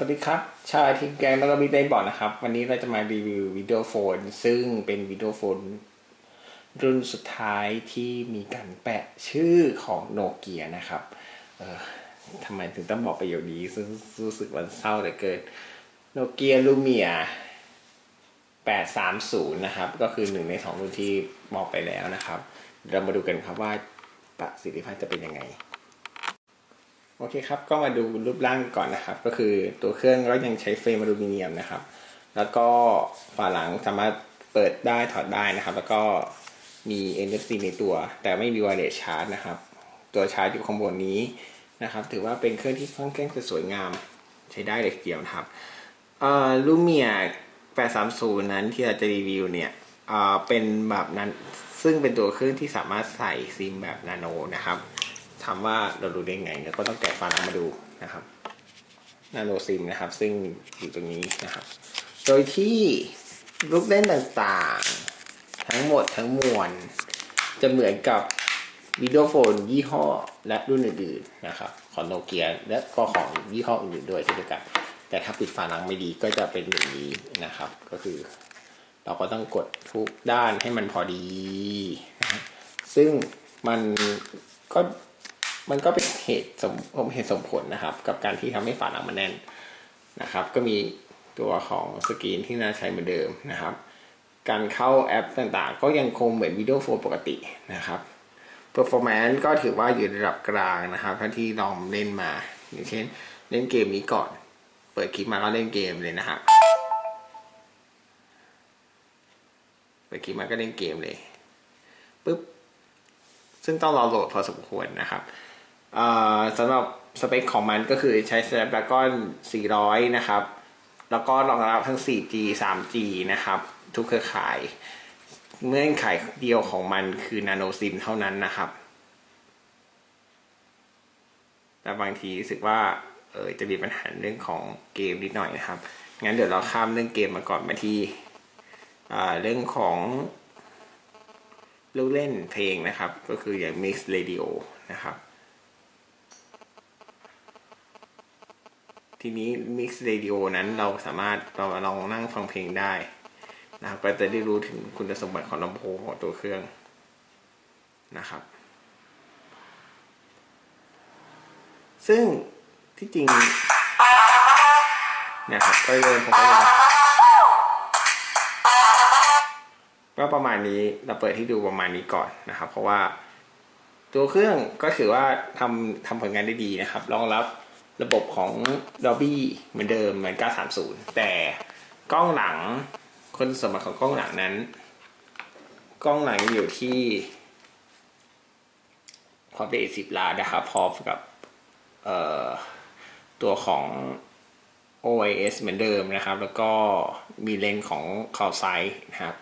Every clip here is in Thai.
สวัสดีครับ ชาวทีมแกงแล้วก็มีเต้นบอร์นะครับ วันนี้เราจะมารีวิววิดีโอโฟน ซึ่งเป็นวิดีโอโฟน รุ่นสุดท้ายที่มีการแปะชื่อของโนเกียนะครับเออทำไมถึงต้องบอกประโยคนี้ซึ่งรู้สึกวันเศร้าเหลือเกินโนเกียลูเมีย830 นะครับ ก็คือหนึ่งในสองรุ่นที่บอกไปแล้วนะครับ เรามาดูกันครับว่าประสิทธิภาพจะเป็นยังไง โอเคครับ ก็มาดูรูปร่างก่อนนะครับ ก็คือตัวเครื่องก็ยังใช้เฟรมอลูมิเนียมนะครับ แล้วก็ฝาหลังสามารถเปิดได้ถอดได้นะครับ แล้วก็มี NFC ในตัว แต่ไม่มี wireless charge นะครับ ตัวชาร์จอยู่ข้างบนนี้นะครับ ถือว่าเป็นเครื่องที่ค่อนข้างจะสวยงามใช้ได้เลยทีเดียวนะครับลูเมีย830 นั้นที่เราจะรีวิวเนี่ยเป็นแบบนั้นซึ่งเป็นตัวเครื่องที่สามารถใส่ซิมแบบนาโนนะครับามว่าเราดูได้ไงเราก็ต้องแกะฟันออกมาดูนะครับนาโนซิมนะครับ ซึ่งอยู่ตรงนี้นะครับ โดยที่ลูกเล่นต่างๆ ทั้งหมดทั้งมวล จะเหมือนกับวิดีโอโฟนยี่ห้อและรุ่นอื่นๆนะครับ ของโนเกียและก็ของยี่ห้ออื่นๆด้วยเช่นเดียวกัน แต่ถ้าปิดฝาหลังไม่ดีก็จะเป็นอย่างนี้นะครับ ก็คือ เราก็ต้องกดทุกด้านให้มันพอดี ซึ่งมันก็ มันก็เป็นเหตุสมผมเหตุสมผลนะครับ กับการที่ทำให้ฝาหนังมันแน่นนะครับ ก็มีตัวของสกรีนที่น่าใช้เหมือนเดิมนะครับ การเข้าแอปต่างๆ ก็ยังคงเหมือนวิดีโอโฟปกตินะครับ performance ก็ถือว่าอยู่ระดับกลางนะครับถ้าที่ลองเล่นมา อย่างเช่น เล่นเกมนี้ก่อน เปิดคลิปมาก็เล่นเกมเลยนะฮะเปิดคลิปมาก็เล่นเกมเลยปุ๊บซึ่งต้องรอโหลดพอสมควรนะครับ สำหรับสเปคของมันก็คือใช้ Snapdragon 400 นะครับ แล้วก็รองรับทั้ง 4G 3G นะครับ ทุกเครือข่าย เงื่อนไขเดียวของมันคือนาโนซิมเท่านั้นนะครับ แต่บางทีรู้สึกว่าเออจะมีปัญหาเรื่องของเกมนิดหน่อยนะครับ งั้นเดี๋ยวเราข้ามเรื่องเกมมาก่อนมาที่เรื่องของลูกเล่นเพลงนะครับ ก็คืออย่าง Mix Radio นะครับ ทีนี้ Mix Radio นั้นเราสามารถเราลองนั่งฟังเพลงได้นะครับก็จะได้รู้ถึงคุณสมบัติของลำโพงของตัวเครื่องนะครับ ซึ่งที่จริงนะครับก็เลยผมก็เลยก็ประมาณนี้เราเปิดที่ดูประมาณนี้ก่อนนะครับ เพราะว่าตัวเครื่องก็ถือว่าทำทำผลงานได้ดีนะครับรองรับ ระบบของ Dolby เหมือนเดิมเหมือน 930 แต่กล้องหลังคนสมบัติของกล้องหลังนั้น กล้องหลังอยู่ที่ความละเอียด10ล้านนะครับพร้อมกับตัวของ OIS เหมือนเดิมนะครับ แล้วก็มีเลนส์ของคาวไซด์นะครับ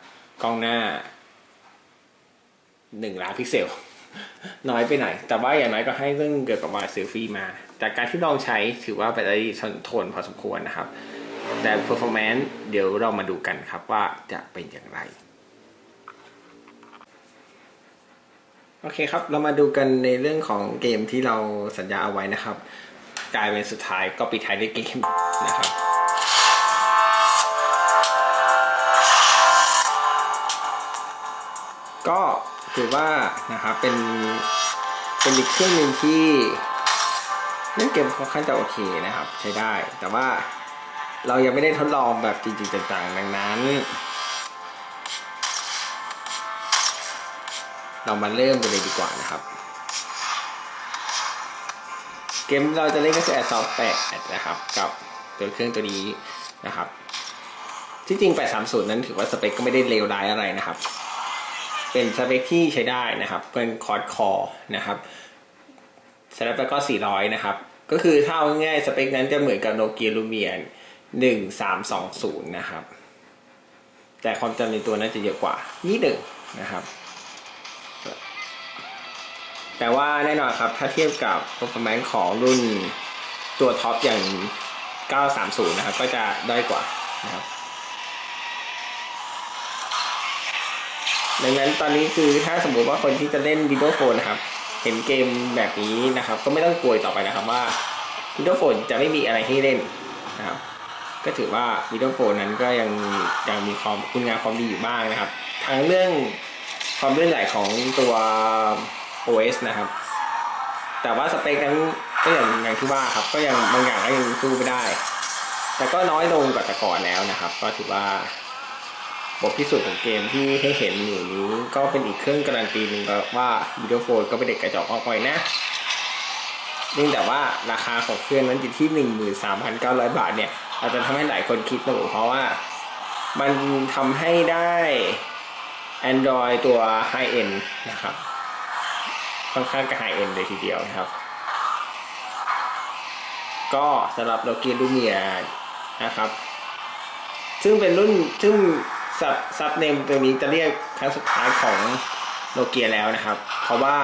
กล้องหน้า 1 ล้านพิกเซล น้อยไปหน่อย แต่ว่าอย่างน้อยก็ให้เรื่องเกี่ยวกับวายเซลฟี่มา จากการที่ลองใช้ถือว่าไปได้ทนพอสมควรนะครับ แต่ performance เดี๋ยวเรามาดูกันครับว่าจะเป็นอย่างไร โอเคครับ เรามาดูกันในเรื่องของเกมที่เราสัญญาเอาไว้นะครับ กลายเป็นสุดท้ายก็ปิดท้ายด้วยเกมนะครับก็ถือว่านะครับเป็นเป็นอีกเครื่องหนึ่งที่ เล่นเกมค่อนข้างจะโอเคนะครับ ใช้ได้ แต่ว่าเรายังไม่ได้ทดลองแบบจริงๆจังๆดังนั้น เรามาเริ่มกันเลยดีกว่านะครับ เกมเราจะเล่นก็คือแอดซอฟแปดนะครับ กับตัวเครื่องตัวนี้นะครับที่จริง 830 นั้นถือว่าสเปคก็ไม่ได้เลวร้ายอะไรนะครับ เป็นสเปคที่ใช้ได้นะครับ เป็นคอร์ดคอร์นะครับสแนปแล้วก็400 นะครับ ก็คือถ้าเอาง่ายสเปคนั้นจะเหมือนกับโนเกียลูเมียน1320นย์นะครับ แต่ความจำในตัวนั้นจะเยอะกว่านิดหนึ่งนะครับ แต่ว่าแน่นอนครับ ถ้าเทียบกับ performance ของรุ่นตัวท็อปอย่าง 930 นะครับ ก็จะได้กว่านะครับดังนั้นตอนนี้คือถ้าสมมติว่าคนที่จะเล่นวิดีโอโฟนนะครับ เห็นเกมแบบนี้นะครับ ก็ไม่ต้องกลัวต่อไปนะครับว่า Windows Phone จะไม่มีอะไรให้เล่นนะครับก็ถือว่า Windows Phone นั้นก็ยังยังมีความคุณงามความดีอยู่บ้างนะครับ ทั้งเรื่องความเลื่อนไหลของตัว OS นะครับ แต่ว่าสเปคนั้นก็อย่างอย่างที่ว่าครับก็ยังบางอย่างก็ยังสู้ไม่ได้ แต่ก็น้อยลงกว่าแต่ก่อนแล้วนะครับ ก็ถือว่า บทพิสูจน์ของเกมที่ให้เห็นอยู่นี้ก็เป็นอีกเครื่องการันตีหนึ่งว่าวิดีโอโฟนก็เป็นเด็กกระจอกมากไปนะนื่องแต่ว่าราคาของเครื่องนั้นอยู่ที่ 13,900 บาทเนี่ย อาจจะทำให้หลายคนคิดหนูเพราะว่ามันทำให้ได้ Android ตัว High End นะครับ ค่อนข้างกับ High End เลยทีเดียวนะครับ ก็สำหรับโนเกียลูเมียนะครับ ซึ่งเป็นรุ่นซึ่ง ซับซับเนมตัวนี้จะเรียกครั้งสุดท้ายของโนเกียแล้วนะครับ เพราะว่า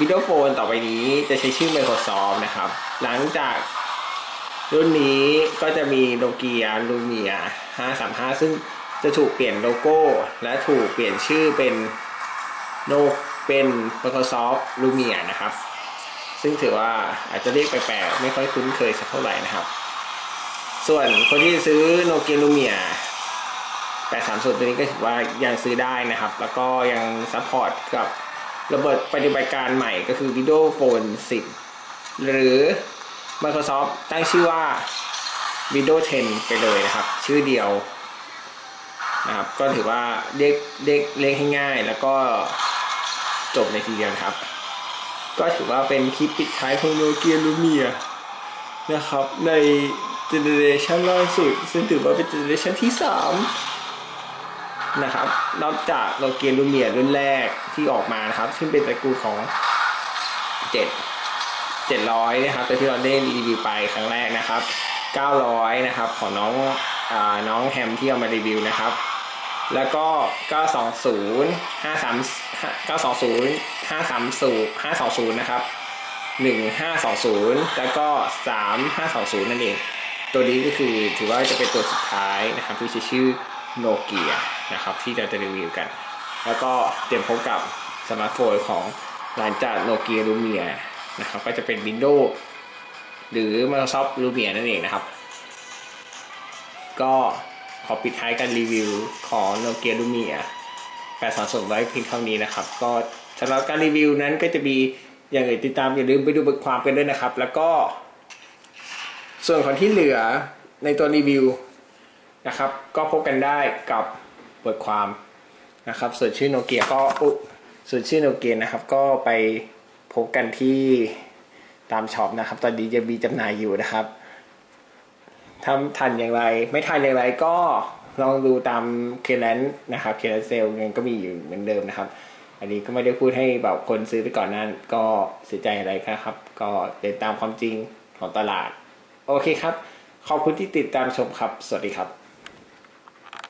วิดีโอโฟนต่อไปนี้จะใช้ชื่อ Microsoft นะครับ หลังจากรุ่นนี้ก็จะมีโนเกียลูเมีย535 ซึ่งจะถูกเปลี่ยนโลโก้ และถูกเปลี่ยนชื่อเป็นโนเป็น Microsoft Lumia นะครับ ซึ่งถือว่าอาจจะเรียกแปลกๆไม่ค่อยคุ้นเคยสักเท่าไหร่นะครับ ส่วนคนที่ซื้อโนเกียลูเมีย 830ตัวนี้ก็ถือว่ายังซื้อได้นะครับ แล้วก็ยังซัพพอร์ตกับระเบิดปฏิบัติการใหม่ก็คือ Windows Phone 10 หรือ Microsoft ตั้งชื่อว่า Windows 10 ไปเลยนะครับ ชื่อเดียวนะครับ ก็ถือว่าเรียกเรียกเรียกให้ง่าย แล้วก็จบในทีเดียวครับ ก็ถือว่าเป็นคลิปปิดท้ายของโนเกียลูเมียนะครับในเจเนเรชันล่าสุดซึ่งถือว่าเป็นเจเนเรชันที่ 3 นะครับ นอกจากโนเกียลูเมียรุ่นแรกที่ออกมานะครับ ซึ่งเป็นตระกูลของ7 700นะครับแต่ที่เราได้รีวิวไปครั้งแรกนะครับ900นะครับของน้องอน้องแฮมที่เอามารีวิวนะครับ แล้วก็920 53 920 530 520นะครับ1520แล้วก็3520นั่นเอง ตัวนี้ก็คือถือว่าจะเป็นตัวสุดท้ายนะครับที่ชื่อโนเกีย นะครับที่เราจะรีวิวกัน แล้วก็เตรียมพบกับสมาร์ทโฟนของหลังจากโนเกียลูเมียนะครับก็จะเป็น Windows หรือ Microsoft Lumia นั่นเองนะครับ ก็ขอปิดท้ายการรีวิวของโนเกียลูเมีย820ไว้เพียงเท่านี้นะครับ ก็สำหรับการรีวิวนั้นก็จะมีอย่างอื่นติดตามอย่าลืมไปดูบทความกันด้วยนะครับ แล้วก็ ส่วนของที่เหลือในตัวรีวิวนะครับ ก็พบกันได้กับ บทความนะครับส่วนชื่อโนเกียก็ส่วนชื่อโนเกียนะครับก็ไปพบกันที่ตามช็อปนะครับ ตอนนี้จะมีจำหน่ายอยู่นะครับทำทันอย่างไร ไม่ทันอย่างไรก็ลองดูตามเคแลนนะครับเคแลนเซลยังก็มีอยู่เหมือนเดิมนะครับ อันนี้ก็ไม่ได้พูดให้แบบคนซื้อไปก่อนนั้นก็เสียใจอะไรครับ ก็เดินตามความจริงของตลาด โอเคครับ ขอบคุณที่ติดตามชมครับ สวัสดีครับ